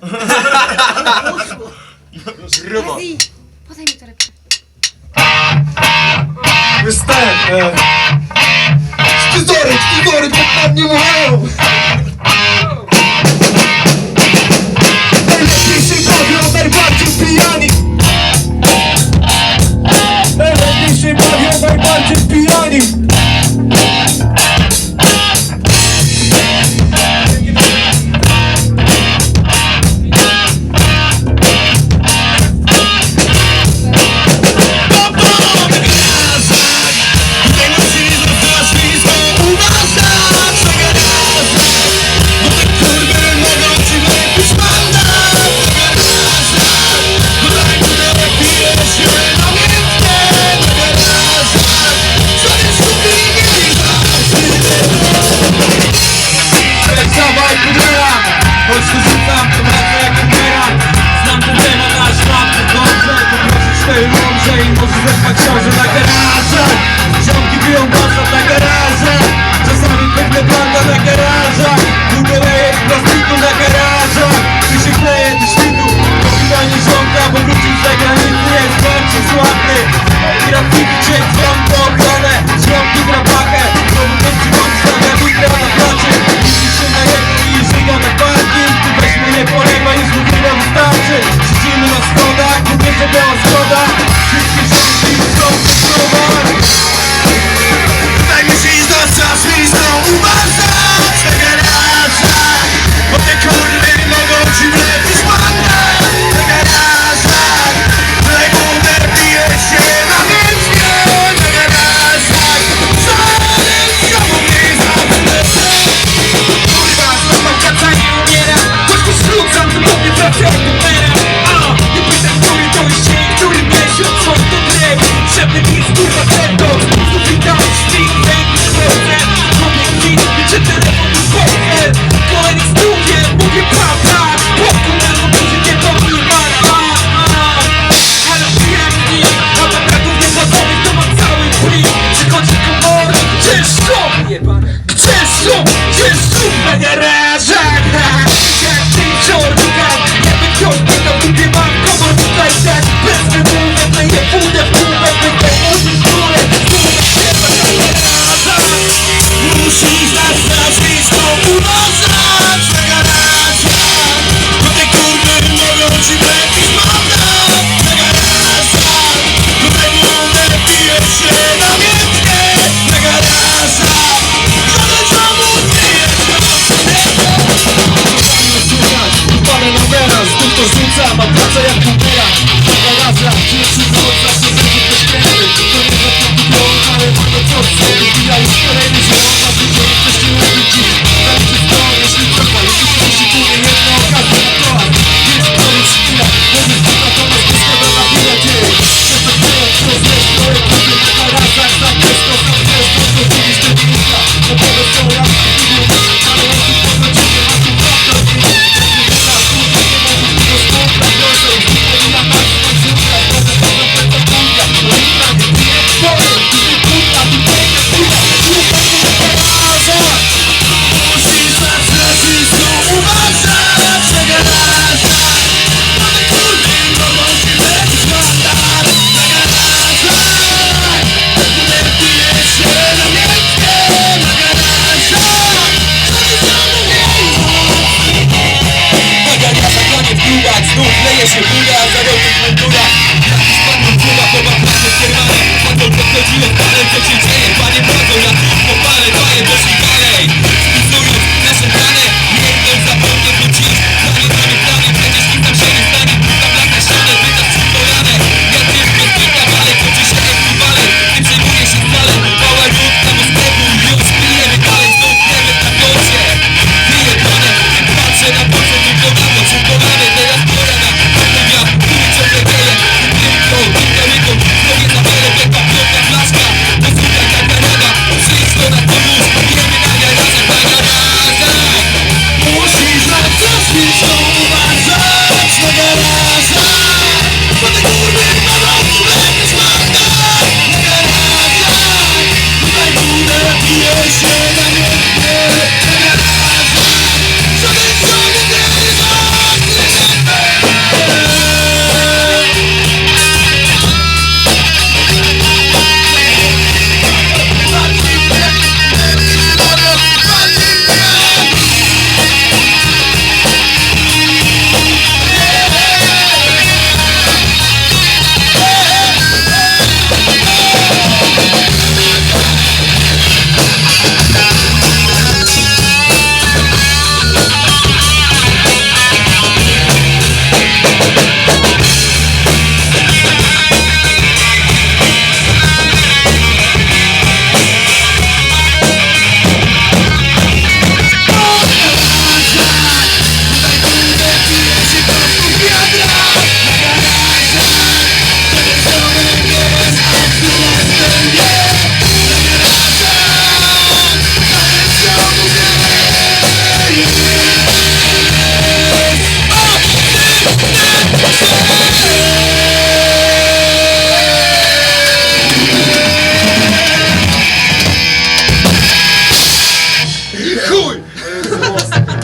Poszło. Grubo. Azji, podaj mi torebkę. Występ! Scyzoryk, scyzoryk, tak mnie mówią! Choć się rzucam, to wraca jak bumerang Znam ten temat aż bardzo dobrze. Poprosić tej mądrze i może zerwać ciążę na garaże. Ciągi biją baza na garaże. Czasami pewne blanda na garażach Długie leje z plastiku na garażach Ty się kleje do świtu. Powitanie ziomka, bo wrócił z zagranicy. Jest bardziej sławny. Graffiti cię dzwoni